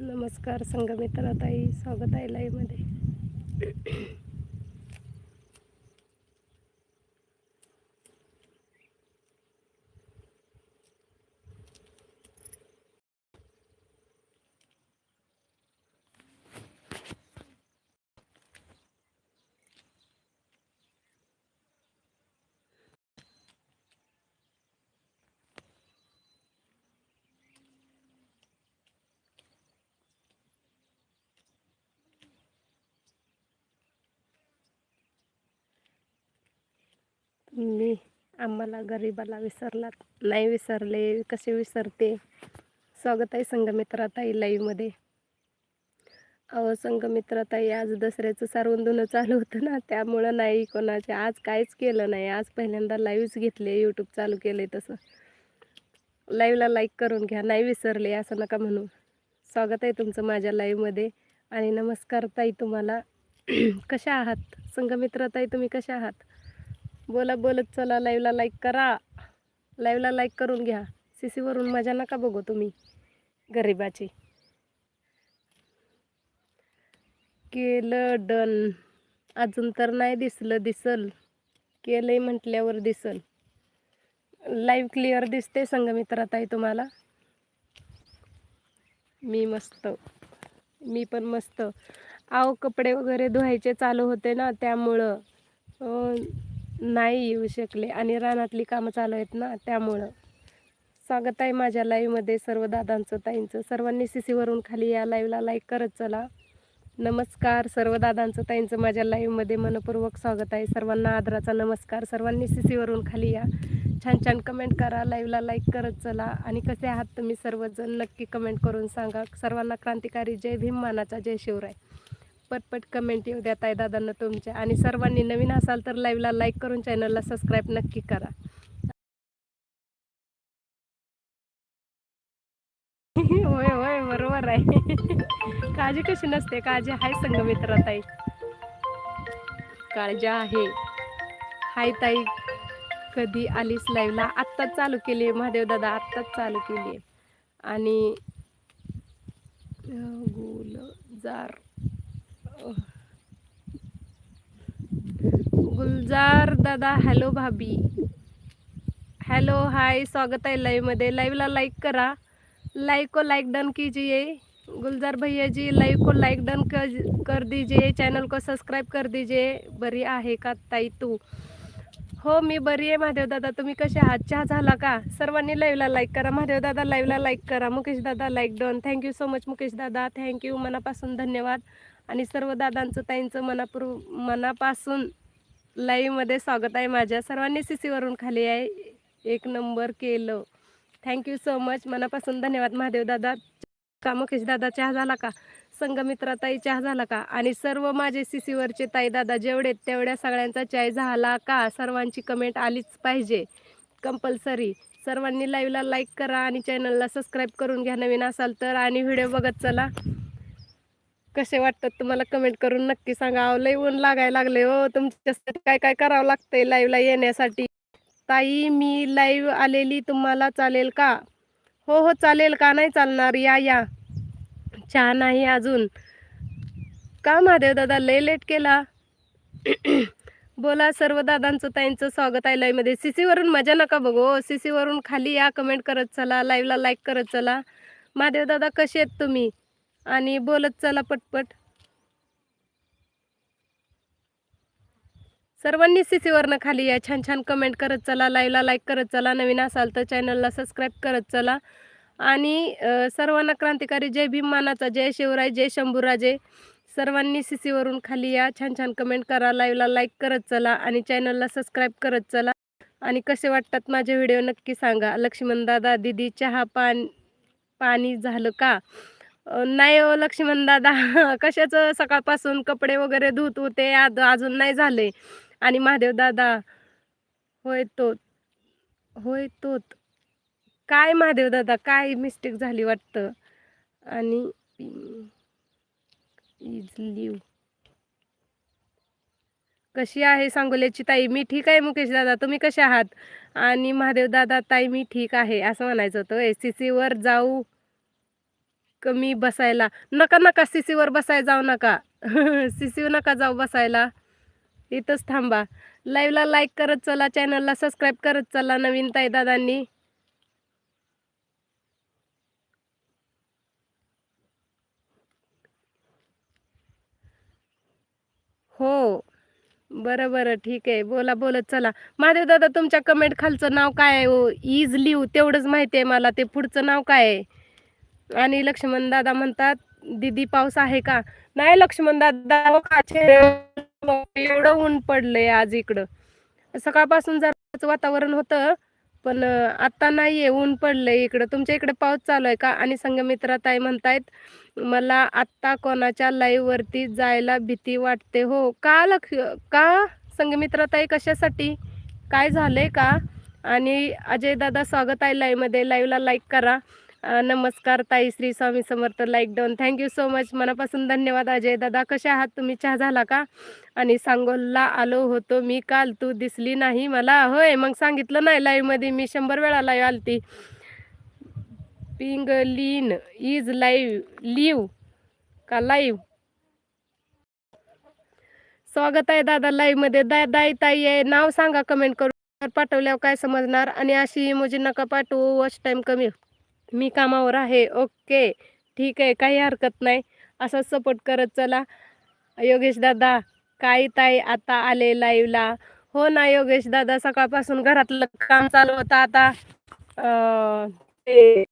नमस्कार संगमित्रा ताई स्वागत आहे लाईव्हमध्ये. मी आम्हाला गरीबाला विसरलात नाही विसरले कसे विसरते? स्वागत आहे संगमित्राताई लाईवमध्ये लाईव्हमध्ये अहो संघमित्राताई आज दसऱ्याचं सारवून धुणं चालू होतं ना त्यामुळं नाही कोणाचे. आज काहीच केलं नाही. आज पहिल्यांदा लाईव्हच घेतले यूट्यूब चालू केले तसं. लाईव्हला लाईक करून घ्या नाही विसरले असं नका म्हणू. स्वागत आहे तुमचं माझ्या लाईव्हमध्ये आणि नमस्कार ताई तुम्हाला. कशा आहात? संगमित्राताई तुम्ही कशा आहात? बोला बोलत चला. लाईव्हला लाईक करा. लाईव्हला लाईक करून घ्या. सी सीवरून मजा नका बघू तुम्ही. गरिबाची. केलं डन अजून तर नाही दिसलं दिसल. केलंय म्हटल्यावर दिसल. लाईव्ह क्लिअर दिसते संगमित्रात आहे तुम्हाला. मी मस्त. मी पण मस्त. आव कपडे वगैरे धुवायचे चालू होते ना त्यामुळं. नाही येऊ शकले आणि रानातली कामं चालू आहेत ना त्यामुळं. स्वागत आहे माझ्या लाईव्हमध्ये सर्व दादांचं ताईंचं. सर्वांनी सी सीवरून खाली या लाईव्हला लाईक करत चला. नमस्कार सर्व दादांचं ताईंचं माझ्या लाईव्हमध्ये मनपूर्वक स्वागत आहे. सर्वांना आदराचा नमस्कार. सर्वांनी सी सीवरून खाली या. छान छान कमेंट करा लाईव्हला लाईक करत चला. आणि कसे आहात तुम्ही सर्वजण? नक्की कमेंट करून सांगा. सर्वांना क्रांतिकारी जय भीम मानाचा जय शिवराय. पटपट कमेंट येऊ द्या ताई दादांना तुमच्या. आणि सर्वांनी नवीन असाल तर लाईव्हला लाईक करून चॅनलला सबस्क्राईब नक्की करा. होय होय बरोबर आहे. काळजी कशी नसते. काळजी हाय संगमित्रा ताई. काळजी आहे. हाय ताई कधी आलीस लाईव्हला आत्ताच चालू केली आहे महादेव दादा आत्ताच चालू केली आहे. आणि गुलजार. गुलजार दादा हॅलो भाभी. हॅलो हाय स्वागत है लाइवमध्ये. लाइवला लाईक करा. लाइक को लाइक डन कीजिए. गुलजार भैया जी लाइव को लाइक डन कर कर दीजिए. चॅनल को सबस्क्राईब कर दीजिए. बरी आहे का ताई तू? हो मी बरी आहे महादेव दादा. तुम्ही कसे आहात? चहा झाला का? सर्वांनी लाईव्हला लाईक करा. महादेव दादा लाईव्हला लाईक करा. मुकेश दादा like done thank you so much Mukesh दादा. थँक्यू मनापासून धन्यवाद. आणि सर्व दादांचं ताईंचं मनापूर मनापासून लाईव्हमध्ये स्वागत आहे माझ्या सर्वांनी. सी सीवरून खाली आहे. एक नंबर केलं. थँक्यू सो मच मनापासून धन्यवाद. महादेव दादा का मुकेश दादा चहा झाला का? संगमित्रा ताई चहा झाला का? आणि सर्व माझे सी सीवरचे ताई दादा जेवढे तेवढ्या सगळ्यांचा चाय झाला का? सर्वांची कमेंट आलीच पाहिजे. कंपल्सरी सर्वांनी लाईव्हला लाईक करा आणि चॅनलला सबस्क्राईब करून घ्या. नवीन असाल तर आणि व्हिडिओ बघत चला. कसे वाटतात तुम्हाला कमेंट करून नक्की सांगा. अहो, लय ऊन लागायला लागले हो. तुमच्यासाठी काय काय करावं लागतंय लाईव्हला येण्यासाठी? ताई मी लाईव्ह आलेली तुम्हाला चालेल का? हो हो चालेल का? नाही चालणार. या या. चहा नाही अजून. का महादेव दादा लय लेट केला? बोला सर्व दादांचं ताईंचं स्वागत आहे लाईव्हमध्ये सी सीवरून मजा नका बघू हो. सी सीवरून खाली या कमेंट करत चला. लाईव्हला लाईक करत चला. महादेव दादा कसे आहेत तुम्ही? आणि बोलत चला पटपट. सर्वांनी सीसीवरनं खाली या. छान छान कमेंट करत चला लाईव्हला लाईक करत चला. नवीन असाल तर चॅनलला सबस्क्राईब करत चला. आणि सर्वांना क्रांतिकारी जय भीम मानाचा जय शिवराय जय शंभूराजे. सर्वांनी सी सीवरून खाली या. छान छान कमेंट करा लाईव्हला लाईक करत चला आणि चॅनलला सबस्क्राईब करत चला. आणि कसे वाटतात माझे व्हिडिओ नक्की सांगा. लक्ष्मण दादा दिदी चहा पान पाणी झालं का? नाही हो लक्ष्मण दादा कशाचं सकाळपासून कपडे वगैरे धुत होते आज अजून नाही झाले. आणि महादेव दादा होय तो होय तोत काय महादेव दादा काय मिस्टेक झाली वाटतं? आणि इज लिव कशी आहे सांगोल्याची ताई? मी ठीक आहे मुकेश दादा तुम्ही कसे आहात? आणि महादेव दादा ताई मी ठीक आहे असं म्हणायचं होतं. एस सी सीवर जाऊ कमी बसायला. नका नका सीसीवर बसायला जाऊ नका. सीसीवर नका जाऊ बसायला. इथंच थांबा. लाईव्हला लाईक करत चला चॅनलला सबस्क्राईब करत चला नवीन ताई दादांनी हो. बरं बरं ठीक आहे. बोला बोलत चला. महादेव दादा तुमच्या कमेंट खालचं नाव काय आहे? हो इज लिव तेवढंच माहिती आहे मला. ते पुढचं नाव काय आहे? आणि लक्ष्मण दादा म्हणतात दिदी पाऊस आहे का? नाही लक्ष्मण दादा का एवढं ऊन पडलंय आज इकडं. सकाळपासून जरा वातावरण होतं पण आता नाहीये ऊन पडलंय इकडं. तुमच्या इकडे पाऊस चालू आहे का? आणि संगमित्रा ताई म्हणतायत मला आत्ता कोणाच्या लाईव्ह वरती जायला भीती वाटते. हो का लक्ष का? संगमित्रा ताई कशासाठी? काय झालंय का? आणि अजय दादा स्वागत आहे लाईव्हमध्ये. लाईव्हला लाईक करा. नमस्कार ताई Shri Swami Samarth like down thank you so much मनापासून धन्यवाद अजय दादा. कशा आहात? तुम्ही चहा झाला का? आणि सांगोलला आलो होतो मी काल. तू दिसली नाही मला. होय मग सांगितलं नाही लाईव्हमध्ये मी शंभर वेळा लाईव्ह आलती. पिंगलीन इज लाईव्ह लिव्ह का लाईव्ह स्वागत आहे दादा लाईव्हमध्ये दा दाई ताई आहे. नाव सांगा कमेंट करून. पाठवल्यावर काय समजणार? आणि अशी इमोजी नका पाठवू. वॉच टाईम कमी. मी कामावर आहे. ओके. ठीक आहे. काही हरकत नाही. असा सपोर्ट करत चला. योगेश दादा काय ताई आता आले लाईव्हला हो ना योगेश दादा सकाळपासून घरातलं काम चालू होतं आता. ते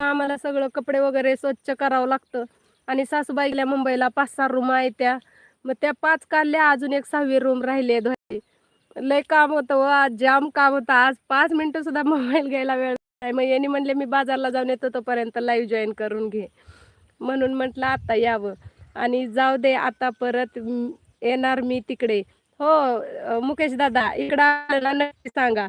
आम्हाला सगळं कपडे वगैरे स्वच्छ करावं लागतं. आणि सासूबाईला मुंबईला पाच सहा रूम आहेत त्या. मग त्या पाच काढल्या. अजून एक सहावी रूम राहिली धुवायची लय काम होतं व आज जाम काम होतं. आज पाच मिनिटं सुद्धा मोबाईल घ्यायला वेळ नाही मग यांनी म्हणले मी बाजारला जाऊन येतो तोपर्यंत लाईव्ह जॉईन करून घे. म्हणून म्हटलं आता यावं. आणि जाऊ दे आता परत येणार मी तिकडे. हो मुकेश दादा इकडं नक्की सांगा.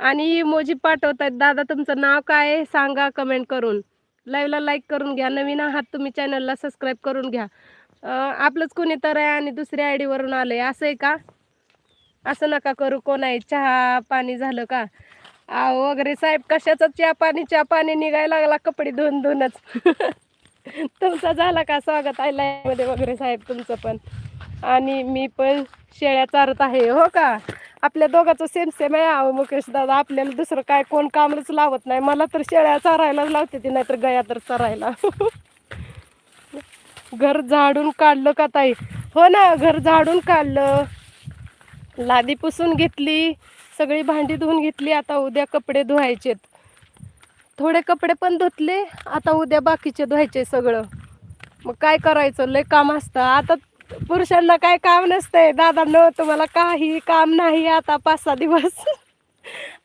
आणि मोजी पाठवतायत. दादा तुमचं नाव काय आहे? सांगा कमेंट करून. लाईव्हला लाईक करून घ्या. नवीन आहात तुम्ही चॅनलला सबस्क्राईब करून घ्या. आपलंच कोणी तर आहे आणि दुसऱ्या आय डीवरून आलं आहे असं आहे का? असं नका करू. कोण आहे? चहा पाणी झालं का? आहो वगैरे साहेब कशाचा चहा पाणी चहा पाणी निघायला लागला कपडे धुवून धुवूनच. तुमचा झाला का स्वागत आहे live वगैरे साहेब तुमचं पण? आणि मी पण शेळ्या चारत आहे हो का? आपल्या दोघांचं सेम सेम आहे अहो मुकेश दादा. आपल्याला दुसरं काय कोण कामच लावत नाही. मला तर शेळ्या चारायलाच लावते ती नाहीतर गया तर चरायला. घर झाडून काढलं का ताई? हो ना घर झाडून काढलं. लादी पुसून घेतली. सगळी भांडी धुवून घेतली आता उद्या कपडे धुवायचेत. थोडे कपडे पण धुतले आता उद्या बाकीचे धुवायचे सगळं. मग काय करायचं? लय काम असतं. आता पुरुषांना काय काम नसतंय. दादा न तुम्हाला काही काम नाही आता पाच सहा दिवस.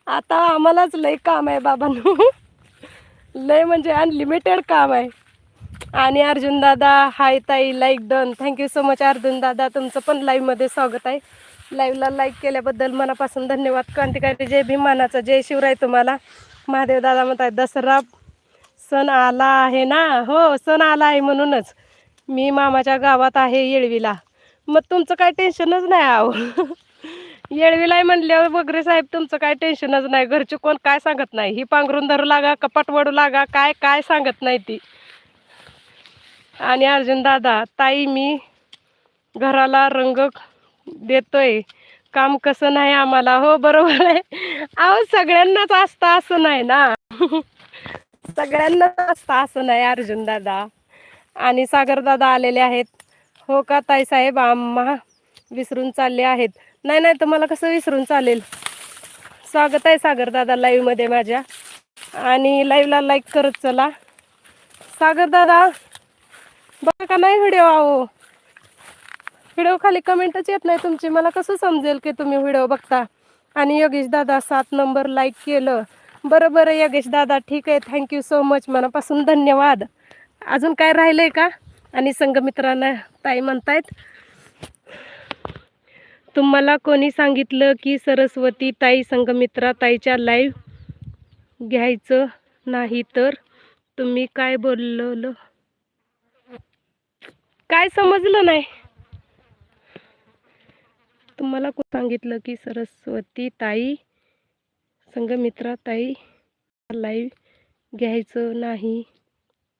आता आम्हालाच लय काम आहे बाबांनो. लय म्हणजे अनलिमिटेड काम आहे. आणि अर्जुन दादा हाय ताई like done thank you so much Arjun दादा. तुमचं पण लाईव्हमध्ये स्वागत आहे. लाईव्हला लाईक केल्याबद्दल मनापासून धन्यवाद. क्रांतिकारी जय भीमानाचा जय शिवराय तुम्हाला. महादेव दादा म्हणतात दसरा सण आला आहे ना? हो सण आला आहे म्हणूनच. मी मामाच्या गावात आहे येळवीला. मग तुमचं काय टेन्शनच नाही आहो. येळवीला म्हणल्यावर वगैरे साहेब तुमचं काय टेन्शनच नाही. घरचे कोण काय सांगत नाही. ही पांघरून धरू लागा कपाट वडू लागा काय काय सांगत नाही ती. आणि अर्जुन दादा ताई मी घराला रंग देतोय. काम कसं नाही आम्हाला हो बरोबर आहे. अहो सगळ्यांनाच असतं असं नाही ना. सगळ्यांनाच असतं असं नाही अर्जुन दादा. आणि सागर दादा आलेले आहेत. हो का ताई साहेब? आम्हा विसरून चालले आहेत. नाही नाही तुम्हाला कसं विसरून चालेल? स्वागत आहे सागर दादा लाईव्हमध्ये माझ्या. आणि लाईव्हला लाईक करत चला. सागर दादा बघा का नाही व्हिडिओ आहो व्हिडिओ खाली कमेंटच येत नाही तुमची. मला कसं समजेल की तुम्ही व्हिडिओ बघता? आणि योगेश दादा सात नंबर लाईक केलं. बरं बरं योगेश दादा ठीक आहे. थँक्यू सो मच मनापासून धन्यवाद. अजून काय राहिलंय का? आणि संघमित्रांना ताई म्हणतायत तुम्हाला कोणी सांगितलं की सरस्वती ताई संघमित्रा ताईच्या लाईव्ह घ्यायचं नाही तर तुम्ही काय बोललं? काय समजलं नाही? तुम्हाला कोण सांगितलं की सरस्वती ताई संघमित्रा ताई लाईव्ह घ्यायचं नाही?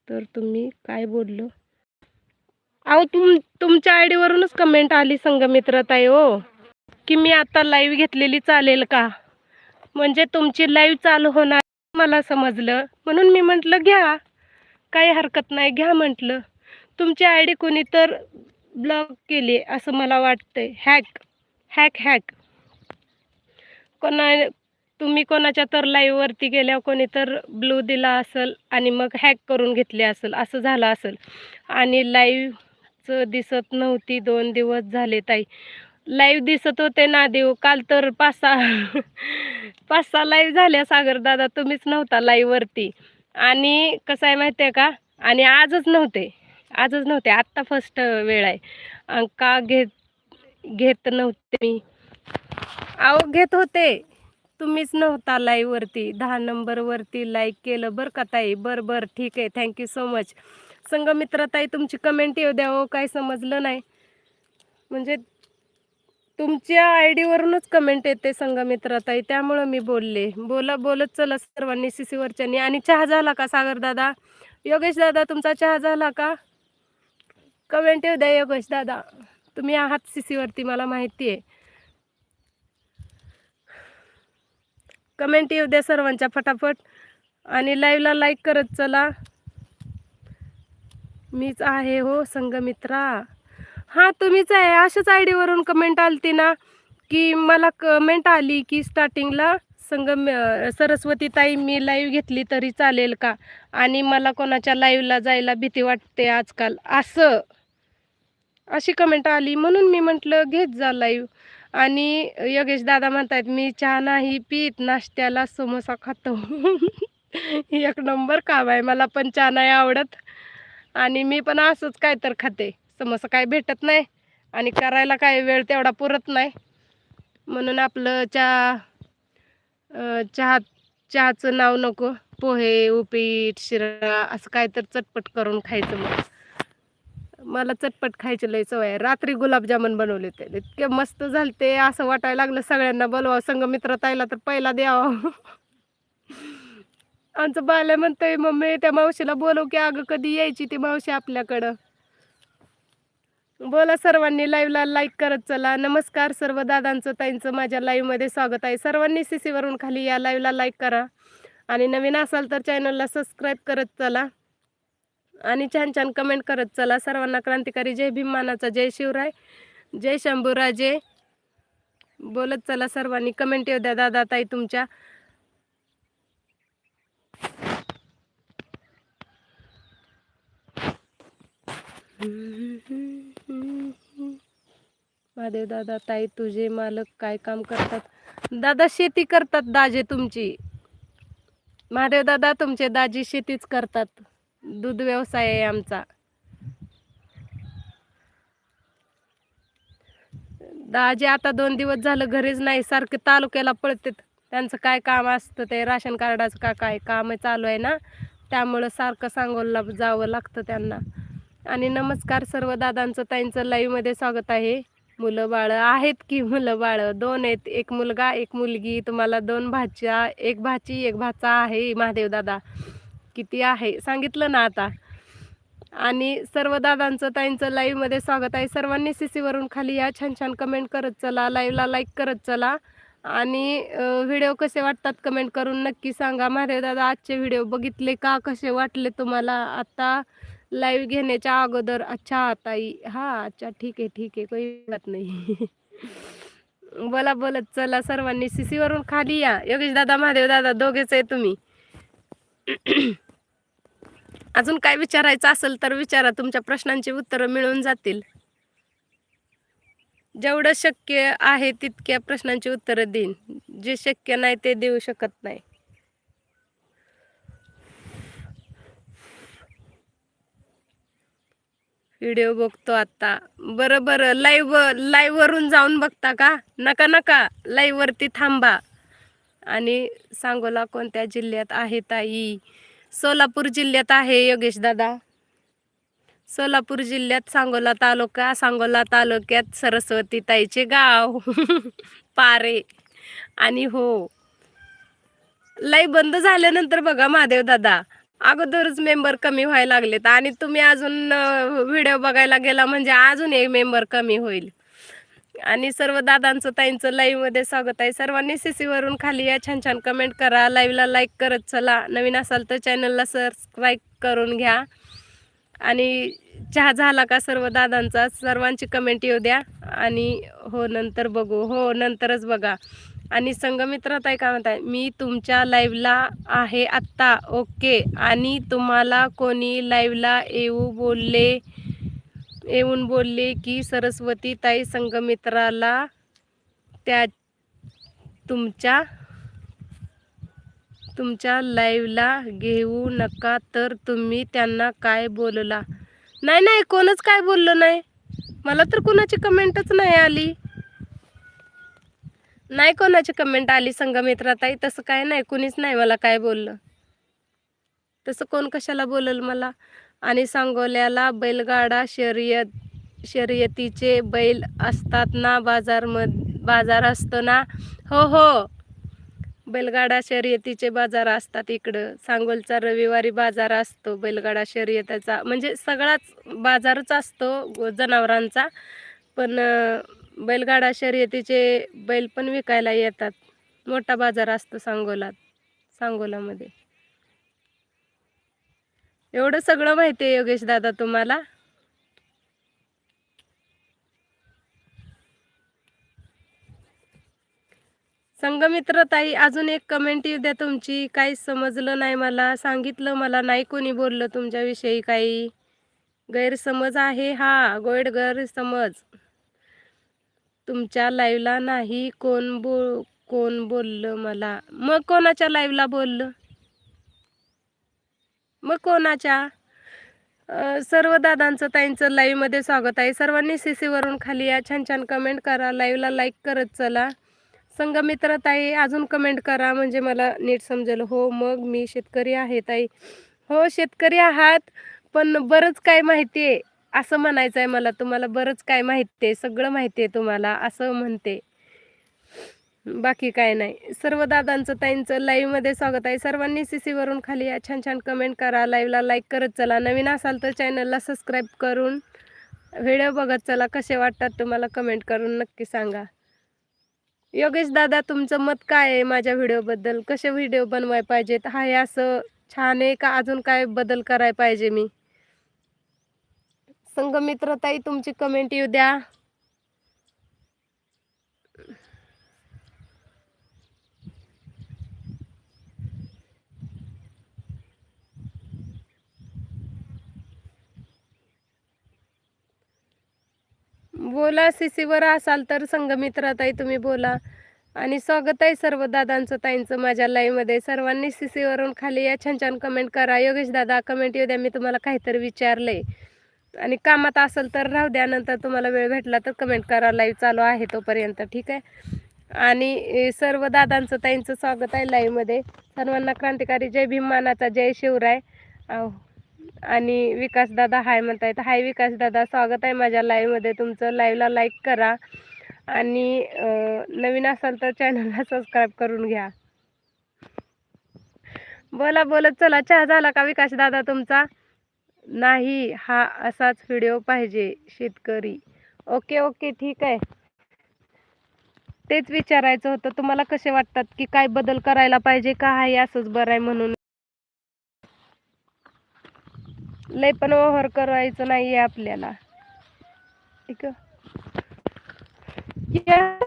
तर तुम्ही काय बोललो? अहो तुम तुमच्या आय डीवरूनच कमेंट आली संघमित्रताई हो. की मी आता लाईव्ह घेतलेली चालेल का? म्हणजे तुमची लाईव्ह चालू होणार मला समजलं. म्हणून मी म्हटलं घ्या. काही हरकत नाही घ्या म्हटलं. तुमची आय डी कोणी तर ब्लॉक केली असं मला वाटतंय. हॅक हॅक हॅक कोणा तुम्ही कोणाच्या तर लाईव्हवरती गेल्यावर कोणी तर ब्लू दिला असेल आणि मग हॅक करून घेतले असेल असं झालं असेल. आणि लाईव्हचं दिसत नव्हती दोन दिवस झाले ताई. लाईव्ह दिसत होते ना देव काल तर पाच सहा पाच सहा लाईव्ह झाल्या सागर दादा तुम्हीच नव्हता लाईव्हवरती आणि कसं आहे माहिती आहे का? आणि आजच नव्हते. आजच नव्हते आत्ता फर्स्ट वेळ आहे. का घेत घेत नव्हते मी. अहो घेत होते. तुम्हीच नव्हता लाईव्हवरती दहा नंबरवरती लाईक केलं बरं का ताई? बरं बरं ठीक आहे. थँक्यू सो मच संगमित्र ताई तुमची कमेंट येऊ द्या हो. काय समजलं नाही. म्हणजे तुमच्या आय डीवरूनच कमेंट येते संगमित्र ताई. त्यामुळं मी बोलले. बोला बोलत चला सर्वांनी सी सीवरच्यानी आणि चहा झाला का सागर दादा? योगेश दादा तुमचा चहा झाला का? कमेंट येऊ द्या योगेश दादा. तुम्ही आहात सी सीवरती मला माहिती आहे. कमेंट येऊ द्या सर्वांच्या फटाफट. आणि लाईव्हला लाईक करत चला. मीच आहे हो संघमित्रा. हां तुम्हीच आहे. अशाच आय डीवरून कमेंट आलती ना की मला कमेंट आली की स्टार्टिंगला संगम सरस्वती ताई मी लाईव्ह घेतली तरी चालेल का? आणि मला कोणाच्या लाईव्हला जायला भीती वाटते आजकाल? असं. अशी कमेंट आली. म्हणून मी म्हटलं घेत जा लाईव्ह आणि योगेश दादा म्हणतायत मी चहा नाही पीत नाश्त्याला समोसा खातो. एक नंबर काम आहे. मला पण चहा नाही आवडत. आणि मी पण असंच काय तर खाते. समोसा काय भेटत नाही आणि करायला काय वेळ तेवढा पुरत नाही. म्हणून आपलं चहा चहा चहाचं नाव नको. पोहे उपीट शिरा असं काय तर चटपट करून खायचं मग. मला चटपट खायची लय सवय आहे. रात्री गुलाबजामुन बनवले ते इतके मस्त झालते असं वाटायला लागलं सगळ्यांना बोलवा संघमित्र ताईला तर पहिला द्यावा. आमचं बाल्या म्हणतंय मम्मी त्या मावशीला बोलव की अगं कधी यायची ती मावशी आपल्याकडं. बोला सर्वांनी लाईव्हला लाईक करत चला. नमस्कार सर्व दादांचं ताईंचं माझ्या लाईव्हमध्ये स्वागत आहे. सर्वांनी सी सीवरून खाली या लाईव्हला लाईक करा. आणि नवीन असाल तर चॅनलला सबस्क्राईब करत चला. आणि छान छान कमेंट करत चला. सर्वांना क्रांतिकारी जय भीमानाचा जय शिवराय जय शंभूराजे. बोलत चला सर्वांनी कमेंट येऊ द्या दादा ताई तुमच्या. महादेव दादा ताई तुझे मालक काय काम करतात? दादा शेती करतात दाजे तुमची. महादेव दादा तुमचे दाजी शेतीच करतात. दूध व्यवसाय आहे आमचा. दाजी आता दोन दिवस झालं घरीच नाही सारखे तालुक्याला पळतात. त्यांचं काय काम असतं ते राशन कार्डाचं का काय काम चालू आहे ना त्यामुळं सारखं सांगोलला जावं लागतं त्यांना. आणि नमस्कार सर्व दादांचं ताईंचं लाईव्हमध्ये स्वागत आहे. मुलं बाळं आहेत की मुलं बाळं? दोन आहेत एक मुलगा एक मुलगी. तुम्हाला दोन भाच्या एक भाची एक भाचा आहे महादेव दादा. किती आहे? सांगितलं ना आता. आणि सर्व दादांचं ताईंचं लाईव्हमध्ये स्वागत आहे. सर्वांनी सी सीवरून खाली या. छान छान कमेंट करत चला. लाईव्हला लाईक करत चला. आणि व्हिडिओ कसे वाटतात कमेंट करून नक्की सांगा. महादेव दादा आजचे व्हिडिओ बघितले का? कसे वाटले तुम्हाला? आता लाईव्ह घेण्याच्या अगोदर? अच्छा ताई. हा अच्छा. ठीक आहे ठीक आहे. काही बात नाही. बोला बोलत चला. सर्वांनी सी सीवरून खाली या. योगेश दादा महादेव दादा दोघेच आहे तुम्ही. अजून काय विचारायचं असेल तर विचारा तुमच्या प्रश्नांची उत्तरं मिळून जातील. जेवढं शक्य आहे तितक्या प्रश्नांची उत्तरं देईन. जे शक्य नाही ते देऊ शकत नाही. व्हिडिओ बघतो आता. बरं बरं. लाईव्ह लाईव्ह वरून जाऊन बघता का? नका नका. लाईव्हवरती थांबा. आणि सांगोला कोणत्या जिल्ह्यात आहे ताई? सोलापूर जिल्ह्यात आहे योगेश दादा. सोलापूर जिल्ह्यात सांगोला तालुका सांगोला तालुक्यात सरस्वती ताईचे गाव. पारे. आणि हो. लाई बंद झाल्यानंतर बघा महादेव दादा. अगोदरच मेंबर कमी व्हायला लागलेत. आणि तुम्ही अजून व्हिडिओ बघायला गेला म्हणजे अजून एक मेंबर कमी होईल. आणि सर्व दादांचं ताईंचं लाईव्हमध्ये स्वागत आहे. सर्वांनी सी सीवरून खाली या छान छान कमेंट करा. लाईव्हला लाईक करत चला. नवीन असाल तर चॅनलला सबस्क्राईब करून घ्या. आणि चहा झाला का सर्व दादांचा? सर्वांची कमेंट येऊ द्या. आणि हो नंतर बघू. हो नंतरच बघा. आणि संगमित्रात आहे का म्हणताय? मी तुमच्या लाईव्हला आहे आत्ता. ओके आणि तुम्हाला कोणी लाईव्हला येऊ बोलले येऊन बोलले की सरस्वती ताई संगमित्राला त्या तुमच्या तुमच्या लाईव्हला घेऊ नका तर तुम्ही त्यांना काय बोलला? नाही नाही कोणच काय बोललं नाही. मला तर कोणाची कमेंटच नाही आली. नाही कोणाची कमेंट आली संगमित्राताई? तसं काय नाही कुणीच नाही मला काय बोललं. तसं कोण कशाला बोलल मला? आणि सांगोल्याला बैलगाडा शर्यत शर्यतीचे बैल असतात ना बाजारमध बाजार असतो ना? हो हो. बैलगाडा शर्यतीचे बाजार असतात इकडं. सांगोलचा रविवारी बाजार असतो बैलगाडा शर्यतीचा. म्हणजे सगळाच बाजारच असतो जनावरांचा पण बैलगाडा शर्यतीचे बैल पण विकायला येतात. मोठा बाजार असतो सांगोलात सांगोलामध्ये. एवढं सगळं माहिती आहे योगेश दादा तुम्हाला? संगमित्र ताई अजून एक कमेंट येऊ द्या तुमची. काही समजलं नाही मला सांगितलं मला नाही कोणी बोललं तुमच्याविषयी काही. गैरसमज आहे हा गोड गैरसमज. तुमच्या लाईव्हला नाही कोण बो कोण बोललं मला. मग कोणाच्या लाईव्हला बोललं? मग कोणाच्या? सर्व दादांचं ताईंचं लाईव्हमध्ये स्वागत आहे. सर्वांनी सी सीवरून खाली या. छान छान कमेंट करा. लाईव्हला लाईक करत चला. संगमित्र ताई अजून कमेंट करा. म्हणजे मला नीट समजेल. हो मग मी शेतकरी आहे ताई. हो शेतकरी आहात पण बरंच काय माहिती आहे. असं म्हणायचं आहे मला. तुम्हाला बरंच काय माहिती आहे. सगळं माहिती आहे तुम्हाला. असं म्हणते. बाकी काय नाही. सर्व दादांचं ताईंचं लाईव्हमध्ये स्वागत आहे. सर्वांनी सी सीवरून खाली या छान छान कमेंट करा. लाईव्हला लाईक करत चला. नवीन असाल तर चॅनलला सबस्क्राईब करून व्हिडिओ बघत चला. कसे वाटतात तुम्हाला कमेंट करून नक्की सांगा. योगेश दादा तुमचं मत काय आहे माझ्या व्हिडिओबद्दल कसे व्हिडिओ बनवाय पाहिजेत? हा हे असं छान आहे का? अजून काय बदल कराय पाहिजे मी? संगमित्रताई तुमची कमेंट येऊ द्या. बोला सीसीवर असाल तर संगमित्र ताई तुम्ही बोला. आणि स्वागत आहे सर्व दादांचं ताईंचं माझ्या लाईव्हमध्ये सर्वांनी सीसीवरून खाली या छान छान कमेंट करा. योगेश दादा कमेंट येऊ द्या मी तुम्हाला काहीतरी विचारलंय. आणि कामात असेल तर राहू द्या नंतर तुम्हाला वेळ भेटला तर कमेंट करा. लाईव्ह चालू आहे तोपर्यंत ठीक आहे? आणि सर्व दादांचं ताईंचं स्वागत आहे लाईव्हमध्ये सर्वांना क्रांतिकारी जय भीम मानाचा जय शिवराय. आहो. आणि विकास दादा हाय म्हणतायत. हाय विकास दादा स्वागत आहे माझ्या लाईव्हमध्ये तुमचं लाईव्हला लाईक करा आणि नवीन असाल तर चॅनलला सबस्क्राईब करून घ्या. बोला बोलत चला. चहा झाला का विकास दादा तुमचा? नाही हा असाच व्हिडिओ पाहिजे शेतकरी. ओके ओके ठीक आहे. तेच विचारायचं होतं. तुम्हाला कसे वाटतात की काय बदल करायला पाहिजे का आहे असंच बरं आहे म्हणून? लय पण ओव्हर करायचं नाहीये आपल्याला. ठीक आहे? या.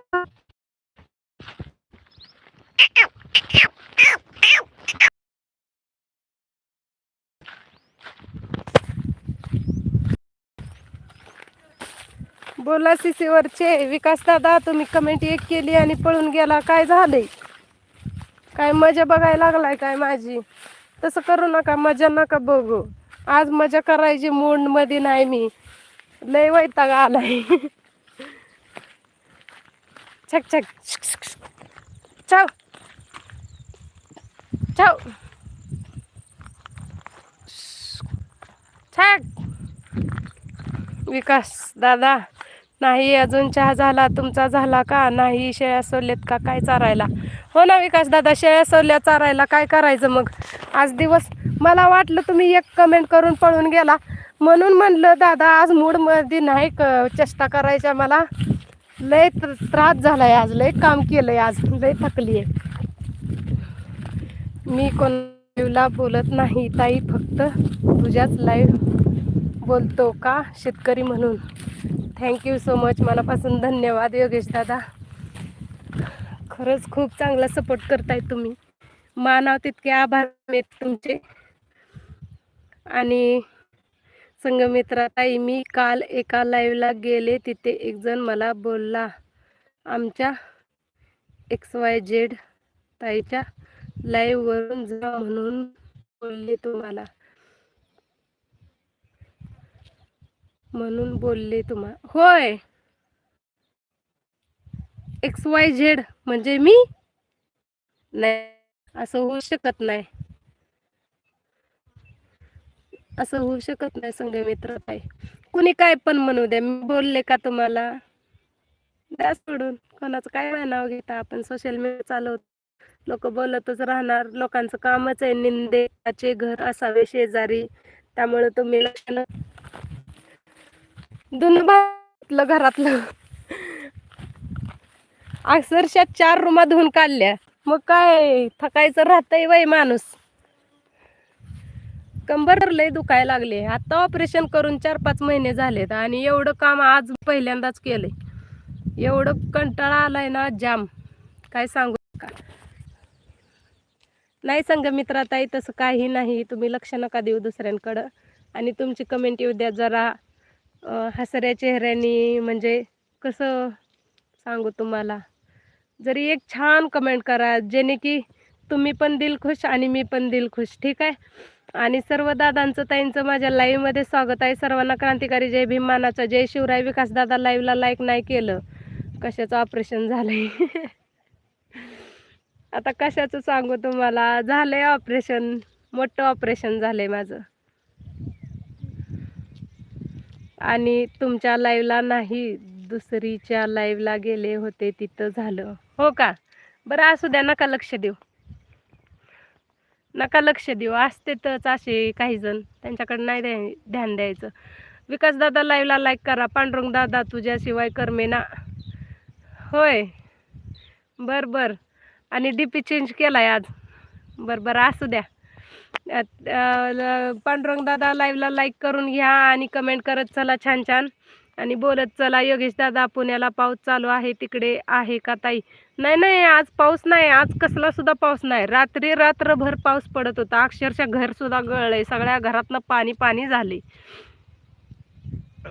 बोला सीसीवरचे विकास दादा तुम्ही कमेंट एक केली आणि पळून गेला. काय झालंय? काय मजा बघायला लागलाय काय माझी? तसं करू नका मजा नका बघू. आज मजा करायची मूडमध्ये नाही मी. लय वैताग आलाय. छक छक. चाव चाव छक. विकास दादा नाही अजून चहा झाला. तुमचा झाला का? नाही शेळ्या सोडलेत का? काय चारायला? हो ना विकास दादा शेळ्या सोडल्या चारायला काय करायचं मग? आज दिवस. मला वाटलं तुम्ही एक कमेंट करून पळून गेला. म्हणून म्हणलं दादा आज मूडमध्ये नाही क चेष्टा करायच्या मला. लय त्र- त्रास झालाय आज. लय काम केलंय आज. लय थकली आहे मी कोणाला बोलत नाही ताई. फक्त तुझ्याच लाईव्ह बोलतो का? शेतकरी म्हणून. थँक्यू सो मच मनापासून धन्यवाद योगेश दादा. खरंच खूप चांगला सपोर्ट करताय तुम्ही. मानाव तितके आभार आहेत तुमचे. आणि संगमित्रा ताई मी काल एका लाईव्हला गेले तिथे एक जण मला बोलला आमच्या एक्स वाय झेड ताईच्या लाईव्हवरून जा म्हणून बोलले तुम्हाला. म्हणून बोलले तुम्हा होय. एक्स वाय झेड म्हणजे मी? नाही. असं होऊ शकत नाही. असं होऊ शकत नाही संघमित्र ताई. कुणी काय पण म्हणू द्या मी बोलले का तुम्हाला? द्या सोडून. कोणाचं काय नाही नाव घेता? आपण सोशल मीडिया चालवतो. लोक बोलतच राहणार. लोकांचं कामच आहे. निंदेचे घर असावे शेजारी. त्यामुळे तुम्ही लक्षात धुनबातलं घरातलं. अक्षरशः चार रुमा धुवून काढल्या. मग काय थकायचं राहतंय वय माणूस. कंबर लय दुखायला लागले. आता ऑपरेशन करून चार पाच महिने झालेत आणि एवढं काम आज पहिल्यांदाच केलंय. एवढं कंटाळा आलाय ना जाम. काय सांगू का नाही संघ मित्राताई तसं काही नाही. तुम्ही लक्ष नका देऊ दुसऱ्यांकडं. आणि तुमची कमेंट येऊ द्या जरा. हसऱ्या चेहऱ्यानी म्हणजे कसं सांगू तुम्हाला? जरी एक छान कमेंट करा जेणे की तुम्ही पण दिलखुश आणि मी पण दिलखुश ठीक आहे? आणि सर्व दादांचं ताईंचं माझ्या लाईव्हमध्ये स्वागत आहे. सर्वांना क्रांतिकारी जय भीमानाचा जय शिवराय विकास दादा लाईव्हला लाईक नाही केलं. कशाचं ऑपरेशन झालंय? आता कशाचं सांगू तुम्हाला? झालंय ऑपरेशन मोठं ऑपरेशन झालंय माझं. आणि तुमच्या लाईव्हला नाही. दुसरीच्या लाईव्हला गेले होते तिथं झालं. हो का? बरं असू द्या नका लक्ष देऊ. नका लक्ष देऊ. असतेच असे काही जण त्यांच्याकडे नाही द्या ध्यान द्यायचं. विकास दादा लाईव्हला लाईक करा. पांडुरंग दादा तुझ्याशिवाय करमेना होय. बर बर. आणि डी पी चेंज केला आहे आज. बर बर असू द्या. पांडुरंगदादा पांडुरंग दादा लाईव्हला लाईक करून घ्या आणि कमेंट करत चला छान छान. आणि बोलत चला योगेश दादा पुण्याला पाऊस चालू आहे तिकडे आहे का ताई? नाही नाही आज पाऊस नाही आज कसला सुद्धा पाऊस नाही. रात्री रात्रभर पाऊस पडत होता. अक्षरशः घर सुद्धा गळलंय. सगळ्या घरातनं पाणी पाणी झाले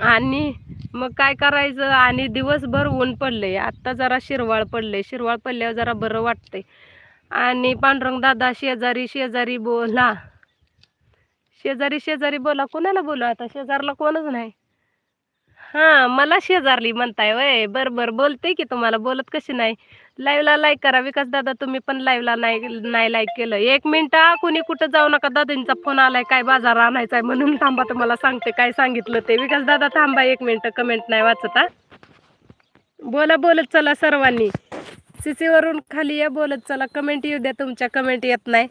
आणि मग काय करायचं? आणि दिवसभर ऊन पडले आत्ता जरा शिरवाळ पडले शिरवाळ पडल्यावर जरा बरं वाटतंय. आणि पांडुरंग दादा शेजारी शेजारी बोला. शेजारी शेजारी बोला. कोणाला बोलू आता? शेजारला कोणच नाही. हां मला शेजारली म्हणताय वय. बर बर बोलते की तुम्हाला बोलत कशी नाही? लाईव्हला लाईक करा. विकास दादा तुम्ही पण लाईव्हला नाही नाही लाईक केलं. एक मिनिट कुणी कुठं जाऊ नका. दादांचा फोन आलाय काय बाजार आणायचा आहे म्हणून थांबा तुम्हाला सांगते काय सांगितलं ते. विकास दादा थांबा एक मिनिट कमेंट नाही वाचत हा. बोला बोलत चला सर्वांनी. सीसीवरून खाली या बोलत चला. कमेंट येऊ द्या तुमच्या कमेंट येत नाही.